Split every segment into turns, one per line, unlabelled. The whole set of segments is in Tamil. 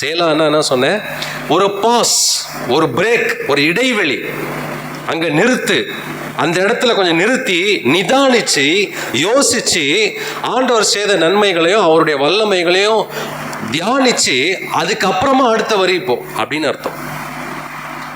சேலான்னா என்ன சொன்னேன் ஒரு பாஸ் ஒரு பிரேக் ஒரு இடைவெளி அங்கே நிறுத்து. அந்த இடத்துல கொஞ்சம் நிறுத்தி நிதானிச்சு யோசிச்சு ஆண்டவர் செய்த நன்மைகளையும் அவருடைய வல்லமைகளையும் தியானிச்சு அதுக்கப்புறமா அடுத்த வரி இப்போ அப்படின்னு அர்த்தம்.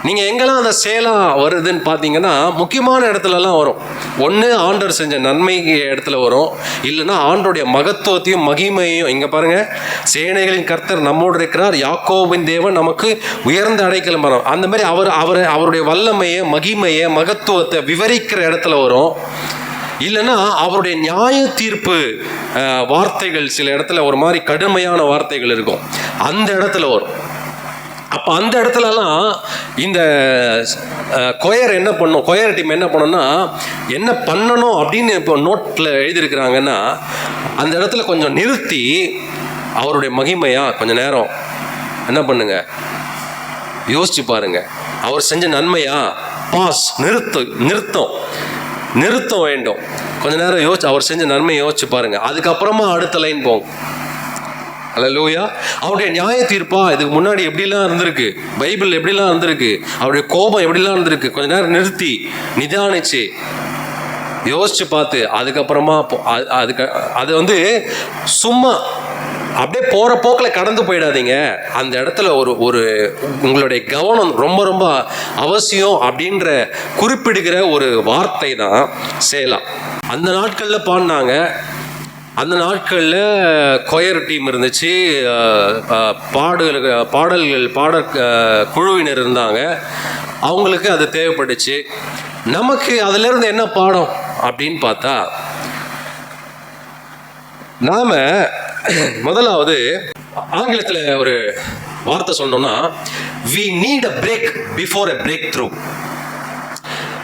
நீங்கள் எங்கெல்லாம் அந்த சேலம் வருதுன்னு பார்த்தீங்கன்னா முக்கியமான இடத்துலலாம் வரும். ஒன்று ஆண்டவர் செஞ்ச நன்மை இடத்துல வரும். இல்லைன்னா ஆண்டோடைய மகத்துவத்தையும் மகிமையும் இங்கே பாருங்கள் சேனைகளின் கர்த்தர் நம்மோடு இருக்கிறார். யாக்கோபின் தேவன் நமக்கு உயர்ந்த அடைக்கலம் வரும் அந்த மாதிரி அவர் அவர் அவருடைய வல்லமையை மகிமையை மகத்துவத்தை விவரிக்கிற இடத்துல வரும். இல்லைன்னா அவருடைய நியாய தீர்ப்பு வார்த்தைகள் சில இடத்துல ஒரு மாதிரி கடுமையான வார்த்தைகள் இருக்கும். அந்த இடத்துல வரும். அப்போ அந்த இடத்துலலாம் இந்த கொயர் என்ன பண்ணும் கொயர் டீம் என்ன பண்ணோம்னா என்ன பண்ணணும் அப்படின்னு இப்போ நோட்டில் எழுதியிருக்கிறாங்கன்னா அந்த இடத்துல கொஞ்சம் நிறுத்தி அவருடைய மகிமையா கொஞ்சம் நேரம் என்ன பண்ணுங்க? யோசிச்சு பாருங்க. அவர் செஞ்ச நன்மையா? பாஸ் நிறுத்து நிறுத்தம் நிறுத்தம் வேண்டும். கொஞ்ச நேரம் யோசிச்சு அவர் செஞ்ச நன்மையை யோசிச்சு பாருங்க. அதுக்கப்புறமா அடுத்த லைன் போகும். அலலூயா அவருடைய நியாய தீர்ப்பா இதுக்கு முன்னாடி எப்படிலாம் இருந்திருக்கு? பைபிள் எப்படிலாம் இருந்திருக்கு? அவருடைய கோபம் எப்படிலாம் இருந்திருக்கு? கொஞ்ச நேரம் நிறுத்தி நிதானிச்சு யோசிச்சு பார்த்து அதுக்கப்புறமா அது- அதுக்கு அது வந்து சும்மா அப்படியே போகிற போக்கில் கடந்து போயிடாதீங்க. அந்த இடத்துல ஒரு ஒரு உங்களுடைய கவனம் ரொம்ப ரொம்ப அவசியம் அப்படின்ற குறிப்பிடுகிற ஒரு வார்த்தை தான் சேலம் அந்த நாட்களில் பாடினாங்க அந்த நாட்களில் கொயர் டீம் இருந்துச்சு. அஹ், பாடல்கள் பாட குழுவினர் இருந்தாங்க. அவங்களுக்கு அது தேவைப்பட்டுச்சு. நமக்கு அதிலிருந்து என்ன பாடம் அப்படின்னு பார்த்தா நாம் முதலாவது ஆங்கிலத்தில் ஒரு வார்த்தை சொன்னோம்னா we need a break before a breakthrough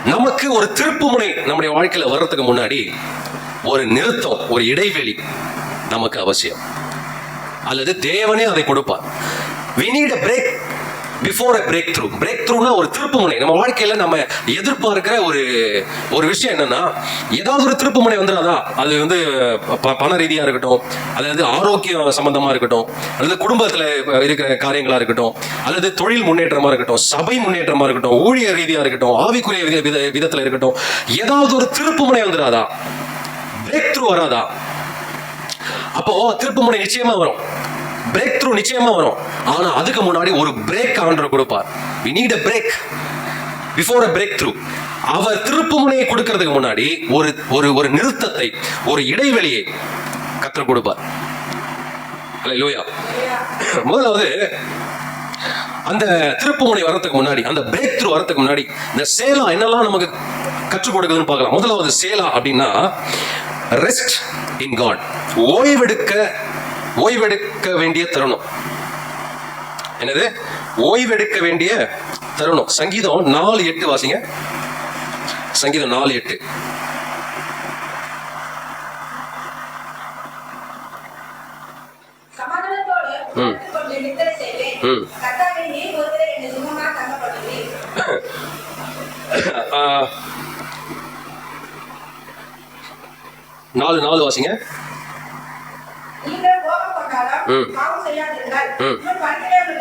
நமக்கு ஒரு திருப்புமுனை நம்முடைய வாழ்க்கையில் வர்றதுக்கு முன்னாடி ஒரு நிறுத்தம் ஒரு இடைவெளி நமக்கு அவசியம். அல்லது தேவனே அதை கொடுப்பார். We need a break before a breakthrough break த்ரூனா ஒரு திருப்புமுனை. நம்ம வாழ்க்கையில நம்ம எதிர்பார்க்கிற ஒரு ஒரு விஷயம் என்னன்னா ஏதாவது ஒரு திருப்புமுனை வந்துடாதா? அது வந்து ப- பண ரீதியா இருக்கட்டும் அதாவது ஆரோக்கியம் சம்பந்தமா இருக்கட்டும் அல்லது குடும்பத்துல இருக்கிற காரியங்களா இருக்கட்டும் அல்லது தொழில் முன்னேற்றமா இருக்கட்டும் சபை முன்னேற்றமா இருக்கட்டும் ஊழியர் ரீதியா இருக்கட்டும் ஆவிக்குரிய வித விதத்தில் விதத்துல இருக்கட்டும் ஏதாவது ஒரு திருப்புமுனை வந்துடாதா? வராதா? அப்போ திருப்புமுனை நிச்சயமா வரும். பிரேக் த்ரூ நிச்சயமா வரும். ஆனா அதுக்கு முன்னாடி ஒரு பிரேக் ஆண்டர் கொடுப்பார். We need a break before a breakthrough அவர் திருப்புமுனையை கொடுக்கறதுக்கு முன்னாடி ஒரு ஒரு ஒரு நிறுத்தத்தை ஒரு இடைவெளியை கற்றுக் கொடுப்பார். லூயா முதலாவது அந்த திருப்புமுனை வரத்துக்கு முன்னாடி அந்த பிரேக் த்ரூ வரத்துக்கு முன்னாடி இந்த சேலா என்னெல்லாம் நமக்கு கற்றுக் கொடுக்குதுன்னு பார்க்கலாம். முதலாவது சேலா அப்படின்னா ரெஸ்ட் இன் காட் ஓய்வெடுக்க ஓய்வெடுக்க வேண்டிய தருணம். என்னது? ஓய்வெடுக்க வேண்டிய தருணம். சங்கீதம் நாலு எட்டு வாசிங்க. சங்கீதம் நாலு எட்டு.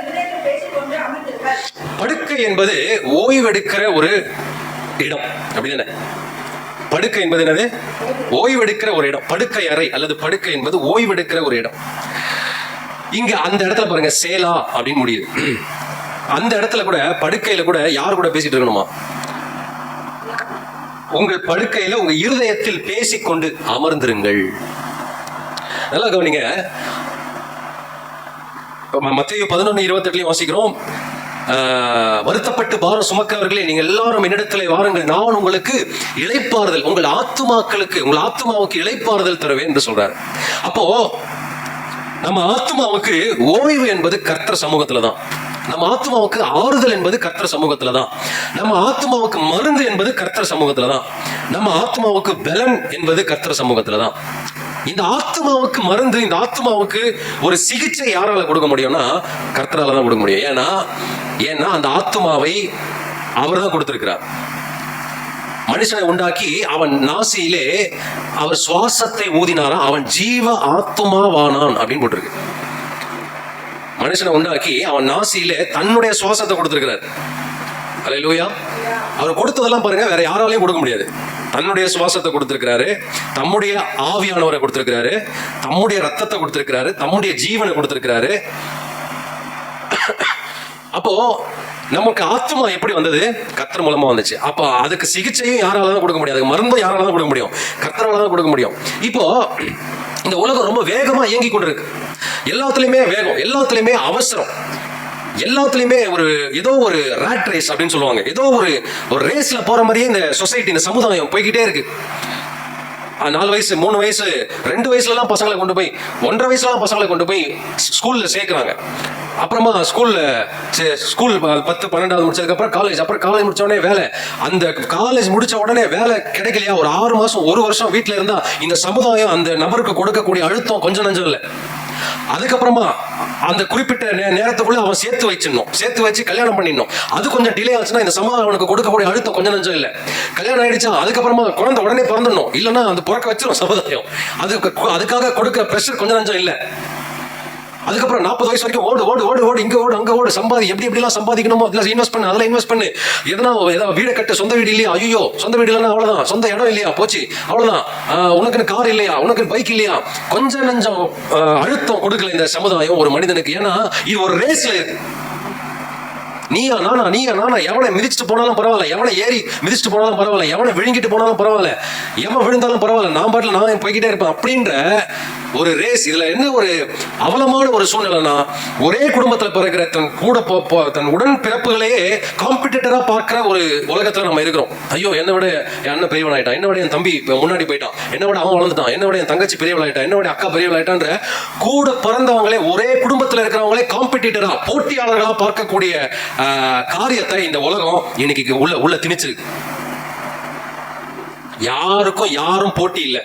இருதயத்தில் பேசிக்கொண்டு அமர்ந்திருங்கள்.
படுக்கை என்பது ஓய்வெடுக்கிற ஒரு இடம். அப்படிதானே? படுக்கை என்பது என்னது? ஓய்வெடுக்கிற ஒரு இடம். படுக்கை அறை அல்லது படுக்கை என்பது ஓய்வெடுக்கிற ஒரு இடம். இங்க அந்த இடத்துல பாருங்க சேலா அப்படின்னு முடியுது. அந்த இடத்துல கூட படுக்கையில கூட யார் கூட பேசிட்டு இருக்கணுமா? உங்கள் படுக்கையில உங்க இருதயத்தில் பேசிக்கொண்டு அமர்ந்திருங்கள். நல்லா கவனிங்க. மத்திய பதினொன்று இருபத்தெட்டுலையும் வாசிக்கிறோம். வருத்தப்பட்டு பாரம் சுமக்கிறவர்களே நீங்க எல்லாரும் என்னிடத்தில் வாருங்கள். நான் உங்களுக்கு இழைப்பாறுதல் உங்கள் ஆத்துமாக்களுக்கு உங்கள் ஆத்துமாவுக்கு இழைப்பாறுதல் தருவேன் என்று சொல்றார். அப்போ நம்ம ஆத்மாவுக்கு ஓய்வு என்பது கர்த்தர் சமூகத்துல தான். நம்ம ஆத்மாவுக்கு ஆறுதல் என்பது கர்த்தர் சமூகத்துல தான் நம்ம ஆத்மாவுக்கு மருந்து என்பது கர்த்தர் சமூகத்துல தான் நம்ம ஆத்மாவுக்கு பலன் என்பது கர்த்தர் சமூகத்துல தான் இந்த ஆத்மாவுக்கு மருந்து இந்த ஆத்மாவுக்கு ஒரு சிகிச்சை யாரால கொடுக்க முடியும்னா கர்த்தரால தான் கொடுக்க முடியும். ஏன்னா ஏன்னா அந்த ஆத்மாவை அவர் தான் கொடுத்திருக்கிறார். மனுஷனை உண்டாக்கி அவன் நாசியிலே அவர் சுவாசத்தை ஊதினாரா? அவன் ஜீவ ஆத்மாவானான் அப்படின்னு போட்டிருக்கு. மனுஷனை உண்டாக்கி அவன் நாசியில தன்னுடைய சுவாசத்தை கொடுத்துருக்கிறார். அலை லூயா அவர் கொடுத்ததெல்லாம் பாருங்க வேற யாராலையும் கொடுக்க முடியாது. தன்னுடைய சுவாசத்தை கொடுத்திருக்கிறாரு தம்முடைய ஆவியானவரை கொடுத்திருக்கிறாரு தம்முடைய ரத்தத்தை கொடுத்திருக்கிறாரு தம்முடைய ஜீவனை கொடுத்திருக்கிறாரு. அப்போ நமக்கு ஆத்மா எப்படி வந்தது? கத்தர் மூலமா வந்துச்சு. அப்போ அதுக்கு சிகிச்சையும் யாரால தான் கொடுக்க முடியாது மருந்தும் யாரால தான் கொடுக்க முடியும்? கத்தரால தான் கொடுக்க முடியும். இப்போ இந்த உலகம் ரொம்ப வேகமா இயங்கி கொண்டிருக்கு. எல்லாத்துலேயுமே வேகம் எல்லாத்துலேயுமே அவசரம். எல்லாத்துலயுமே ஒரு ஏதோ ஒரு ரேட் ரேஸ் அப்படின்னு சொல்லுவாங்க. ஏதோ ஒரு ஒரு ரேஸ்ல போற மாதிரியே இந்த சொசைட்டி இந்த சமுதாயம் போய்கிட்டே இருக்கு. நாலு வயசு மூணு வயசு ரெண்டு வயசுலலாம் பசங்களை கொண்டு போய் ஒன்றரை வயசுலலாம் பசங்களை கொண்டு போய் ஸ்கூல்ல சேர்க்குறாங்க. அப்புறமா ஸ்கூல்ல ஸ்கூல் பத்து பன்னெண்டாவது முடிச்சதுக்கப்புறம் காலேஜ் அப்புறம் காலேஜ் முடிச்ச உடனே வேலை. அந்த காலேஜ் முடிச்ச உடனே வேலை கிடைக்கலையா? ஒரு ஆறு மாசம் ஒரு வருஷம் வீட்டில் இருந்தா இந்த சமுதாயம் அந்த நபருக்கு கொடுக்கக்கூடிய அழுத்தம் கொஞ்சம் நஞ்சம் இல்லை. அதுக்கப்புறமா அந்த குறிப்பிட்ட நே- நேரத்துக்குள்ள அவன் சேர்த்து வச்சிடணும். சேர்த்து வச்சு கல்யாணம் பண்ணிடணும். அது கொஞ்சம் டிலே ஆச்சுன்னா இந்த சமுதாயம் அவனுக்கு கொடுக்கக்கூடிய அழுத்தம் கொஞ்சம் நஞ்சம் இல்லை. கல்யாணம் ஆயிடுச்சா அதுக்கப்புறமா குழந்தை உடனே பிறந்துடணும். இல்லைன்னா அந்த பிறக்க வச்சிடும் சமுதாயம். அதுக்கு அதுக்காக கொடுக்க ப்ரெஷர் கொஞ்சம் நஞ்சம் இல்லை. அதுக்கப்புறம் நாற்பது வயசு வரைக்கும் ஓடு ஓடு ஓடு ஓடு இங்கே ஓடு அங்கே ஓடு சம்பாதி எப்படி எப்படிலாம் சம்பாதிக்கணுமோ அதில் இன்வெஸ்ட் பண்ணு அதில் இன்வெஸ்ட் பண்ணு. எதனா ஏதாவது வீடை கட்டு சொந்த வீடு இல்லையா? ஐயோ சொந்த வீடு இல்லைன்னா அவ்வளோதான் சொந்த இடம் இல்லையா? போச்சு. அவ்வளோதான் ஆஹ், உனக்குன்னு கார் இல்லையா? உனக்கு பைக் இல்லையா? கொஞ்சம் நஞ்சம் அழுத்தம் கொடுக்கல இந்த சமுதாயம் ஒரு மனிதனுக்கு. ஏன்னா இது ஒரு ரேஸ்ல இருக்கு. நீயா நானா நீயா நானா? எவனை மிதிச்சுட்டு போனாலும் பரவாயில்ல. எவனை ஏறி மிதிச்சுட்டு போனாலும் பரவாயில்ல. எவனை விழுங்கிட்டு போனாலும் பரவாயில்ல. எவன் விழுந்தாலும் பரவாயில்ல. நான் பாட்டில் நான் போய்கிட்டே இருப்பேன். அப்படின்ற ஒரு ரேஸ் இதுல என்ன ஒரு அவலமான ஒரு சூழ்நிலைனா ஒரே குடும்பத்தில் பிறக்கிற தன் கூட தன் உடன் பிறப்புகளையே காம்படிட்டரா பார்க்கிற ஒரு உலகத்துல நம்ம இருக்கிறோம். ஐயோ என்னை விட என் அண்ணன் பெரியவன் ஆயிட்டான். என்ன விட என் தம்பி முன்னாடி போயிட்டான். என்ன விட அவன் வளர்ந்துட்டான். என்ன விட என் தங்கச்சி பெரியவள் ஆயிட்டான் விட அக்கா பெரியவள் ஆயிட்டான்ற கூட பிறந்தவங்களே ஒரே குடும்பத்தில் இருக்கிறவங்களே காம்படிட்டரா போட்டியாளர்களா பார்க்கக்கூடிய காரியத்தை இந்த உலகம் இன்னைக்கு உள்ள உள்ள திணிச்சிருக்கு. யாருக்கும் யாரும் போட்டி இல்லை.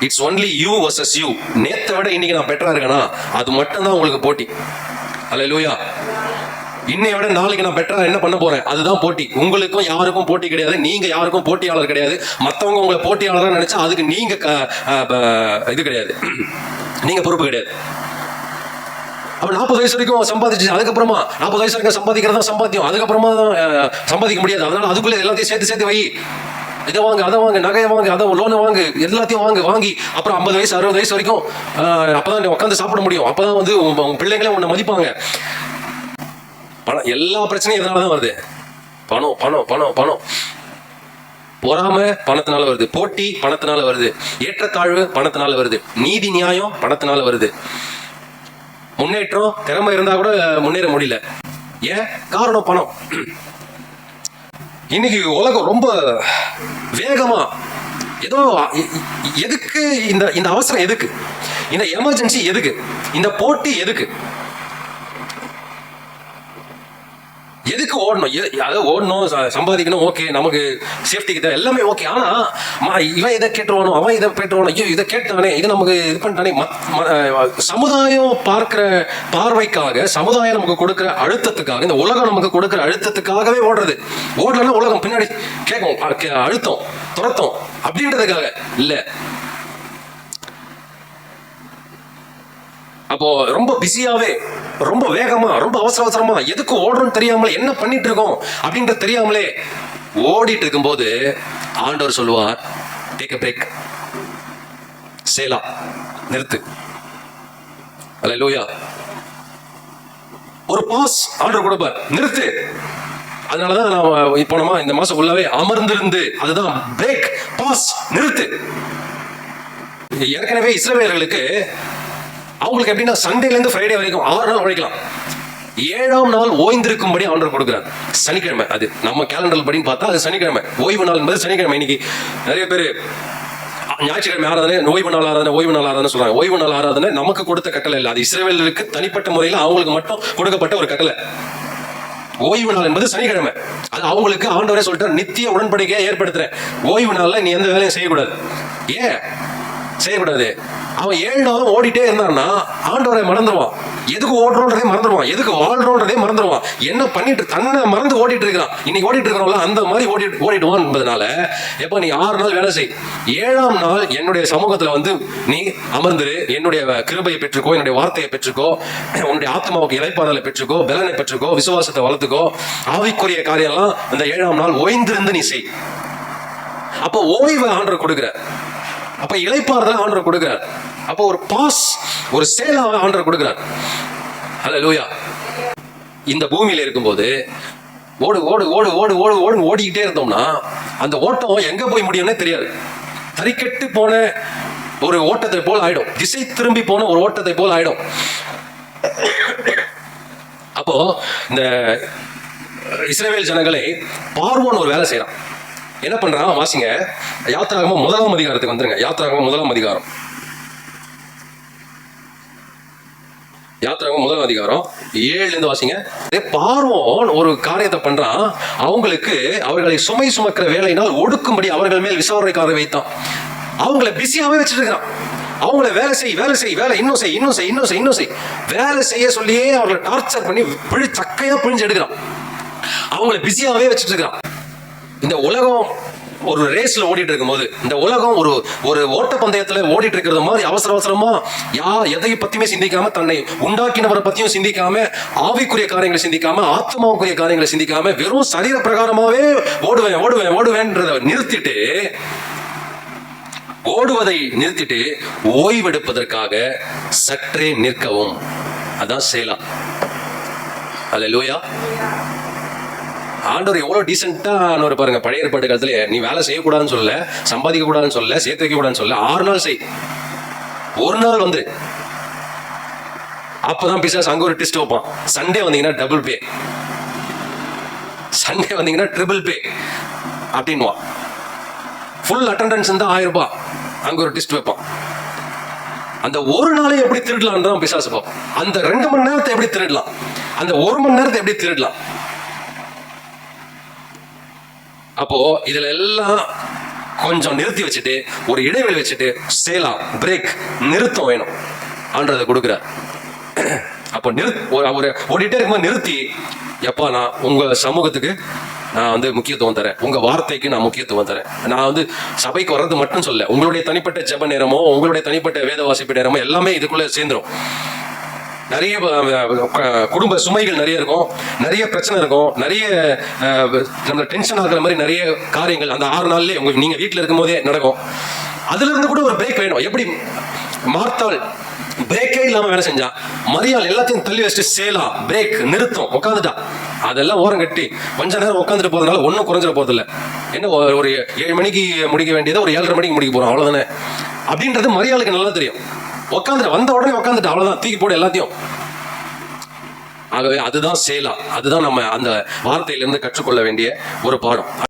It's only you versus you நேத்தை விட இன்னைக்கு நான் பெட்டரா இருக்கேனா? அது மட்டும்தான் உங்களுக்கு போட்டி. அல்ல லூயா இன்னைய விட நாளைக்கு நான் பெட்டரா என்ன பண்ண போறேன்? அதுதான் போட்டி. உங்களுக்கும் யாருக்கும் போட்டி கிடையாது. நீங்க யாருக்கும் போட்டியாளர் கிடையாது. மத்தவங்க உங்களை போட்டியாளராக நினைச்சா அதுக்கு நீங்க க- ப- இது கிடையாது. நீங்க பொறுப்பு கிடையாது. அப்போ நாற்பது வயசு வரைக்கும் சம்பாதிச்சு அதுக்கப்புறமா நாற்பது வயசு வரைக்கும் சம்பாதிக்கிறதா தான் சம்பாத்தியம்? அதுக்கப்புறமா தான் சம்பாதிக்க முடியாது. அதனால அதுக்குள்ள எல்லாத்தையும் சேர்த்து சேர்த்து வை. இதை வாங்க அதை வாங்க நகையை வாங்க அதை லோனை வாங்கு எல்லாத்தையும் வாங்க வாங்கி அப்புறம் ஐம்பது வயசு அறுபது வயசு வரைக்கும் அஹ், அப்பதான் நீ உட்காந்து சாப்பிட முடியும். அப்பதான் வந்து உங்க பிள்ளைங்களே உன்னை மதிப்பாங்க. பணம் எல்லா பிரச்சனையும் இதனால தான் வருது. பணம் பணம் பணம் பணம். பொறாம பணத்தினால வருது. போட்டி பணத்தினால வருது. ஏற்றத்தாழ்வு பணத்தினால வருது. நீதி நியாயம் பணத்தினால வருது. முன்னேற்றம் திறமை இருந்தா கூட முன்னேற முடியல. ஏன்? காரணம் பணம். இன்னைக்கு உலகம் ரொம்ப வேகமா ஏதோ எதுக்கு இந்த இந்த அவசரம் எதுக்கு? இந்த எமர்ஜென்சி எதுக்கு? இந்த போட்டி எதுக்கு எதுக்கு ஓடணும். அதாவது ஓடணும் ச- சம்பாதிக்கணும் ஓகே நமக்கு சேஃப்டிக்கு தேவை. எல்லாமே ஓகே ஆனா இவன் இதை கேட்டுருவானோ அவன் இதை கேட்டுருவானோ ஐயோ இதை கேட்டானே இது நமக்கு இது பண்ணிட்டானே மத்- சமுதாயம் பார்க்கிற பார்வைக்காக சமுதாயம் நமக்கு கொடுக்குற அழுத்தத்துக்காக இந்த உலகம் நமக்கு கொடுக்குற அழுத்தத்துக்காகவே ஓடுறது. ஓடலன்னா உலகம் பின்னாடி கேட்கும் கே- அழுத்தம் துரத்தம் அப்படின்றதுக்காக இல்லை. அப்போ ரொம்ப பிஸியாவே ரொம்ப வேகமா ரொம்ப அவசர அவசரமா எதுக்கு ஓடுறோம்னு தெரியாமலே என்ன பண்ணிட்டு இருக்கோம் அப்படின்றது தெரியாமலே ஓடிட்டு இருக்கும்போது ஆண்டவர் சொல்லுவார் டேக் அ பிரேக் சேலா நிறுத்து. அல்லேலூயா ஒரு பாஸ் ஆர்டர் கொடுப்பார் நிறுத்து. அதனாலதான் நான் போனோமா இந்த மாசம் ஃபுல்லாவே அமர்ந்திருந்து அதுதான் பிரேக் பாஸ் நிறுத்து. ஏற்கனவே இஸ்ரவேலர்களுக்கு அவங்களுக்கு எப்படின்னா சண்டேலேருந்து ஃப்ரைடே வரைக்கும் ஆறு நாள் உழைக்கலாம். ஏழாம் நாள் ஓய்ந்திருக்கும்படி ஆண்டவர் கொடுக்குறார். சனிக்கிழமை அது நம்ம கேலண்டர் படின்னு பார்த்தா அது சனிக்கிழமை. ஓய்வு நாள் என்பது சனிக்கிழமை. இன்னைக்கு நிறைய பேர் ஞாயிற்றுக்கிழமை ஆராதனை ஓய்வு நாள் ஆராதனை ஓய்வு நாள் ஆராதனை சொல்றாங்க. ஓய்வு நாள் ஆராதனை நமக்கு கொடுத்த கட்டளை இல்லை. அது இஸ்ரேவேலருக்கு தனிப்பட்ட முறையில் அவங்களுக்கு மட்டும் கொடுக்கப்பட்ட ஒரு கட்டளை. ஓய்வு நாள் என்பது சனிக்கிழமை. அது அவங்களுக்கு ஆண்டவரே சொல்லிட்டு நித்திய உடன்படிக்கையை ஏற்படுத்துறேன். ஓய்வு நாளில் நீ எந்த வேலையும் செய்யக்கூடாது. ஏன்? செய்யக்கூடாது. அவன் ஏழு நாளும் ஓடிட்டே இருந்தான்னா ஆண்டவரை மறந்துடுவான் எதுக்கு ஓடுறோன்றதே மறந்துடுவான் எதுக்கு வாழ்றோன்றதே மறந்துடுவான் என்ன பண்ணிட்டு தன்னை மறந்து ஓடிட்டு இருக்கான் இன்னைக்கு ஓடிட்டு இருக்கிறவங்கள அந்த மாதிரி ஓடி ஓடிடுவான் என்பதனால எப்ப நீ ஆறு நாள் வேலை செய். ஏழாம் நாள் என்னுடைய சமூகத்துல வந்து நீ அமர்ந்துரு. என்னுடைய கிருபையை பெற்றுக்கோ என்னுடைய வார்த்தையை பெற்றுக்கோ உன்னுடைய ஆத்மாவுக்கு இலைப்பாதலை பெற்றுக்கோ பலனை பெற்றுக்கோ விசுவாசத்தை வளர்த்துக்கோ ஆவிக்குரிய காரியம்லாம் அந்த ஏழாம் நாள் ஓய்ந்திருந்து நீ செய். அப்போ ஓய்வை ஆண்டவர் கொடுக்குற அப்ப தான் ஆண்டவர் கொடுக்கிறார். அப்போ ஒரு பாஸ் ஒரு சேலாவை ஆண்டவர் கொடுக்கிறார். ஹலோ லூயா இந்த பூமியில இருக்கும்போது ஓடு ஓடு ஓடு ஓடு ஓடு ஓடு ஓடிக்கிட்டே இருந்தோம்னா அந்த ஓட்டம் எங்க போய் முடியும்னே தெரியாது. தறிக்கெட்டு போன ஒரு ஓட்டத்தை போல் ஆயிடும். திசை திரும்பி போன ஒரு ஓட்டத்தை போல் ஆயிடும். அப்போ இந்த இஸ்ரேவேல் ஜனங்களை பார்வோன்னு ஒரு வேலை செய்யறான். என்ன பண்றான் வாசிங்க? யாத்திராகமா முதலாம் அதிகாரத்துக்கு வந்துருங்க. யாத்திராகமா முதலாம் அதிகாரம். யாத்திராகம் முதலாம் அதிகாரம். ஏழுல இருந்து வாசிங்க பார்வோன் ஒரு காரியத்தை பண்றான். அவங்களுக்கு அவர்களை சுமை சுமக்கிற வேலையினால் ஒடுக்கும்படி அவர்கள் மேல் விசாரணைக்கார வைத்தான். அவங்கள பிஸியாவே வச்சிட்டு இருக்கிறான் அவங்கள வேலை செய் வேலை செய் வேலை இன்னும் செய் இன்னும் செய் இன்னும் செய் இன்னும் செய். வேலை செய்ய சொல்லியே அவர்களை டார்ச்சர் பண்ணி பிழி சக்கையா பிழிஞ்சு எடுக்கிறான். அவங்கள பிஸியாவே வச்சுட்டு இருக்கிறான். இந்த உலகம் ஒரு ரேஸ்ல ஓடிட்டு இருக்கும்போது இந்த உலகம் ஒரு ஒரு ஓட்டப்பந்தயத்துல ஓடிட்டு இருக்கிறது மாதிரி அவசர அவசரமா யா எதையை பத்தியுமே சிந்திக்காம தன்னை உண்டாக்கினவரை பத்தியும் சிந்திக்காம ஆவிக்குரிய காரியங்களை சிந்திக்காம ஆத்மாவுக்குரிய காரியங்களை சிந்திக்காம வெறும் சரீர பிரகாரமாவே ஓடுவேன் ஓடுவேன் ஓடுவேன்றத நிறுத்திட்டு ஓடுவதை நிறுத்திட்டு ஓய்வெடுப்பதற்காக சற்றே நிற்கவும். அதான் செய்யலாம் அல்ல லூயா ஆண்டவர் எவ்வளவு டீசெண்டானவர் பாருங்க. பழைய ஏற்பாடு காலத்துல நீ வேலை செய்யக்கூடாதுன்னு சொல்ல சம்பாதிக்க கூடாதுன்னு சொல்ல சேர்த்து வைக்க கூடாதுன்னு சொல்ல ஆறு நாள் செய். ஒரு நாள் வந்து. அப்பதான் பிசாஸ் அங்க ஒரு டிஸ்ட் வைப்பான். சண்டே வந்தீங்கன்னா டபுள் பே சண்டே வந்தீங்கன்னா ட்ரிபிள் பே அப்படின்வான் ஃபுல் அட்டண்டன்ஸ் இருந்தா ஆயிரம் ரூபாய். அங்க ஒரு டிஸ்ட் வைப்பான். அந்த ஒரு நாளை எப்படி திருடலாம் தான் பிசாசு பார்ப்போம் அந்த ரெண்டு மணி நேரத்தை எப்படி திருடலாம்? அந்த ஒரு மணி நேரத்தை எப்படி திருடலாம்? அப்போ இதுல எல்லாம் கொஞ்சம் நிறுத்தி வச்சுட்டு ஒரு இடைவெளி வச்சுட்டு சேலா பிரேக் நிறுத்தம் வேணும். அன்றத கொடுக்குறார். அப்போ நிறு ஒரு அவர் ஓடிட்டே இருக்கும்போது நிறுத்தி எப்பா நான் உங்க சமூகத்துக்கு நான் வந்து முக்கியத்துவம் தரேன். உங்க வார்த்தைக்கு நான் முக்கியத்துவம் தரேன். நான் வந்து சபைக்கு வர்றது மட்டும் சொல்ல உங்களுடைய தனிப்பட்ட ஜப நேரமோ உங்களுடைய தனிப்பட்ட வேத வாசிப்பு நேரமோ எல்லாமே இதுக்குள்ள சேர்ந்துடும் நிறைய குடும்ப சுமைகள் நிறைய இருக்கும். நிறைய பிரச்சனை இருக்கும். நிறைய நம்ம டென்ஷன் இருக்கிற மாதிரி நிறைய காரியங்கள் அந்த ஆறு நாள்லேயே உங்களுக்கு நீங்கள் வீட்டில் இருக்கும்போதே நடக்கும். அதுல இருந்து கூட ஒரு பிரேக் வேணும். எப்படி? மார்த்தாள் பிரேக்கே இல்லாமல் வேலை செஞ்சா மரியாள் எல்லாத்தையும் தள்ளி வச்சுட்டு சேலா பிரேக் நிறுத்தம் உட்காந்துட்டா அதெல்லாம் ஓரம் கட்டி கொஞ்ச நேரம் உட்காந்துட்டு போறதுனால ஒன்றும் குறைஞ்சிட போறதில்ல. என்ன ஒரு- ஒரு ஏழு மணிக்கு முடிக்க வேண்டியதை ஒரு ஏழரை மணிக்கு முடிக்க போறோம் அவ்வளவுதானே? அப்படின்றது மரியாளுக்கு நல்லா தெரியும். உட்காந்துட்டு வந்த உடனே உட்காந்துட்டு அவ்வளோதான் தூக்கி போடு எல்லாத்தையும். ஆகவே அதுதான் சேலா. அதுதான் நம்ம அந்த வார்த்தையிலிருந்து கற்றுக்கொள்ள வேண்டிய ஒரு பாடம்.